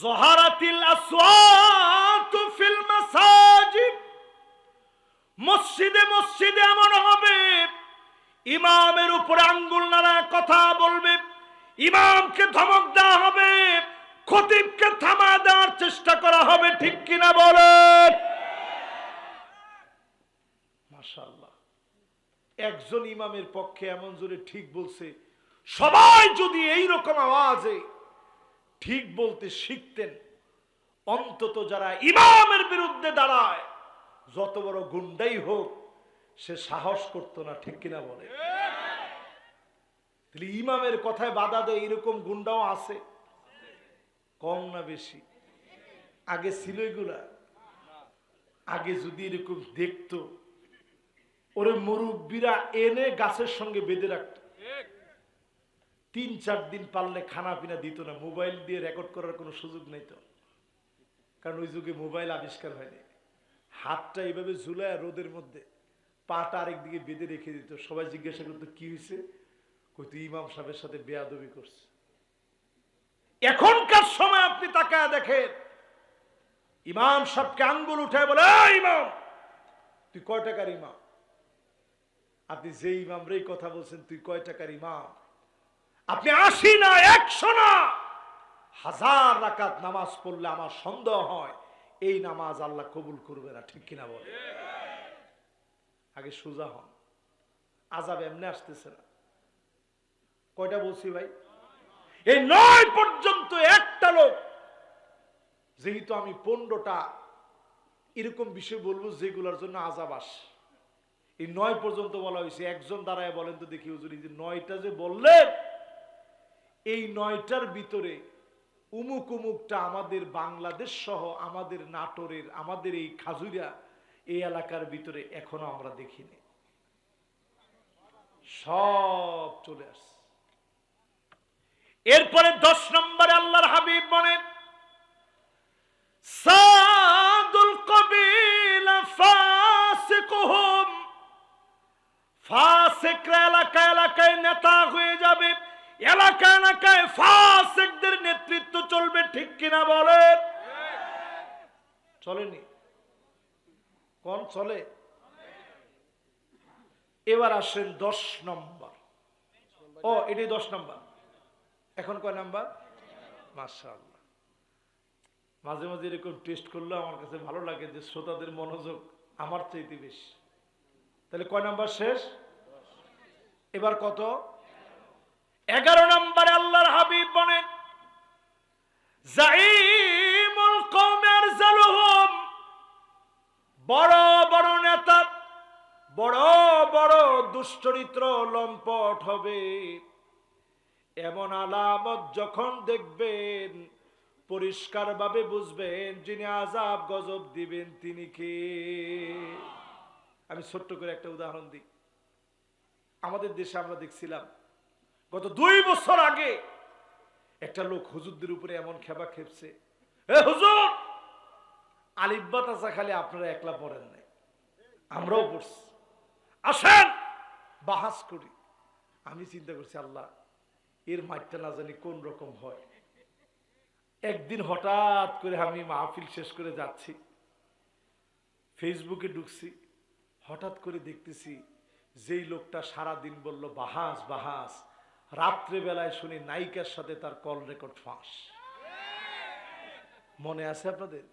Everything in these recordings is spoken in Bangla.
জহারাতিল আসওয়াতু ফিল মাসাজিদ। মসজিদে মসজিদে এমন হবে। ইমামের উপরে আঙ্গুল নাড়ায় কথা বলবে। ইমামকে ধমক দেওয়া হবে। খতিবকে থামা দেওয়ার চেষ্টা করা হবে। ঠিক কিনা বলেন? মাশাআল্লাহ। একজন ইমামের পক্ষে এমন জোরে ঠিক বলছে। সবাই যদি এই রকম আওয়াজে ঠিক বলতে শিখতেন। অন্তত যারা ইমামের বিরুদ্ধে দাঁড়ায়, যত বড় গুন্ডাই হোক, সে সাহস করত না, ঠিক কিনা বলে? ইমামের কথায় বাধা দেয়, এরকম গুন্ডাও আছে? কম না বেশি? আগে ছিল এগুলা। আগে যদি এরকম দেখতো, ওরে মুরব্বীরা এনে গাছের সঙ্গে বেঁধে রাখত। তিন, চার দিন পারলে খানা পিনা দিত না। মোবাইল দিয়ে রেকর্ড করার কোনো সুযোগ নেই তো। কারণ ওই যুগে মোবাইল আবিষ্কার হয়নি। হাতটা এইভাবে ঝুলায় রোদের মধ্যে, পাটা আরেকদিকে বেঁধে রেখে দিত। সবাই জিজ্ঞাসা করতো, কি হয়েছে? কইতো ইমাম সাহেবের সাথে বেয়াদবি করছে এখনকার সময় আপনি তাকায় দেখেন, ইমাম সাহেবকে আঙ্গুল উঠায় বলে ইমাম, তুই কয় টাকার ইমাম? আপনি যে ইমাম রে কথা বলছেন, তুই কয় টাকার ইমাম? আপনি আশি না, একশো না। হাজার রাকাত নামাজ পড়লে আমার সন্দেহ হয়, এই নামাজ আল্লাহ কবুল করবে না, ঠিক কিনা বলে আগে সোজা হন। আজাব এমনি আসতেছে না। কয়টা বলছি ভাই? এই নয় পর্যন্ত একটা লোক, যেহেতু আমি পনেরোটা, এরকম বিষয় বলব যেগুলোর জন্য আজাব আসে। এই নয় পর্যন্ত বলা হয়েছে, একজন দাঁড়ায় বলেন তো দেখি হুজুর নয়টা যে বললেন এই নয়টার ভিতরে উমুক উমুকটা আমাদের বাংলাদেশ সহ আমাদের নাটোরের, আমাদের এই খাজুরা এই এলাকার ভিতরে এখনও আমরা দেখিনি। সব চলে আসছে। এরপরে দশ নম্বরে আল্লাহর হাবিব বলেন, সাদুল কবিলা এলাকা এলাকায় নেতা হয়ে যাবে। এলাকা এলাকায় ফাসিকদের নেতৃত্ব চলবে ঠিক কিনা বলেন? চলেনি। কোন চলে? এবার আসেন দশ নম্বর। ও এটি দশ নম্বর। এখন কয় নাম্বার? মাশাআল্লাহ। মাঝে মাঝে এরকম টেস্ট করলে আমার কাছে ভালো লাগে যে শ্রোতাদের মনোযোগ আমার চাইতে বেশি। তাহলে কয় নাম্বার শেষ? এবার কত? এগারো নম্বরে আল্লাহর হাবিব বলেন বড় বড় নেতা, বড় বড় দুশ্চরিত্র লম্পট হবে। এমন আলামত যখন দেখবেন, পরিষ্কারভাবে বুঝবেন, যিনি আজাব গজব দিবেন, তিনি কে? আমি ছোট্ট করে একটা উদাহরণ দিই। আমাদের দেশে আমরা দেখছিলাম গত দুই বছর আগে একটা লোক হুজুরদের উপরে এমন খেপা খেপছে। এ হুজুর খালি আপনারা একলা পড়েন নাই, আমরাও পড়ছি। আসেন, বাহাস করি। আমি চিন্তা করছি, আল্লাহ, এর মাঠটা না জানি কোন রকম হয়। একদিন হঠাৎ করে আমি মাহফিল শেষ করে যাচ্ছি। ফেসবুকে ঢুকছি, হঠাৎ করে দেখতেছি যেই লোকটা সারা দিন বলল, বাহাস বাহাস। রাত্রে বেলায় শুনি নায়িকার সাথে তার কল রেকর্ড ফাঁস। মনে আছে আপনাদের?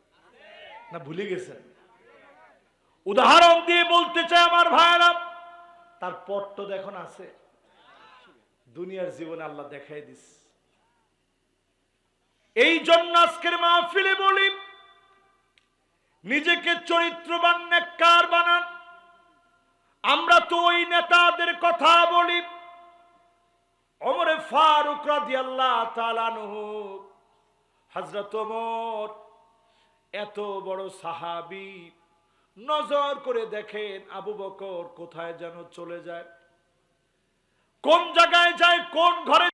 না ভুলে গেছেন? উদাহরণ দিয়ে বলতে চাই আমার ভাইরা তার পট্ট এখন আছে। দুনিয়ার জীবনে আল্লাহ দেখাই দিস। এই জন্য আজকের মাহফিলে বলি, নিজেকে চরিত্রবান নেককার বানান। আমরা তো ওই নেতাদের কথা বলি অমরে ফারুক রাদিয়াল্লাহ তালানহু ওমর, এত বড় সাহাবি, নজর করে দেখেন আবু বকর কোথায় যেন চলে যায়। কোন জায়গায় যায়, কোন ঘরে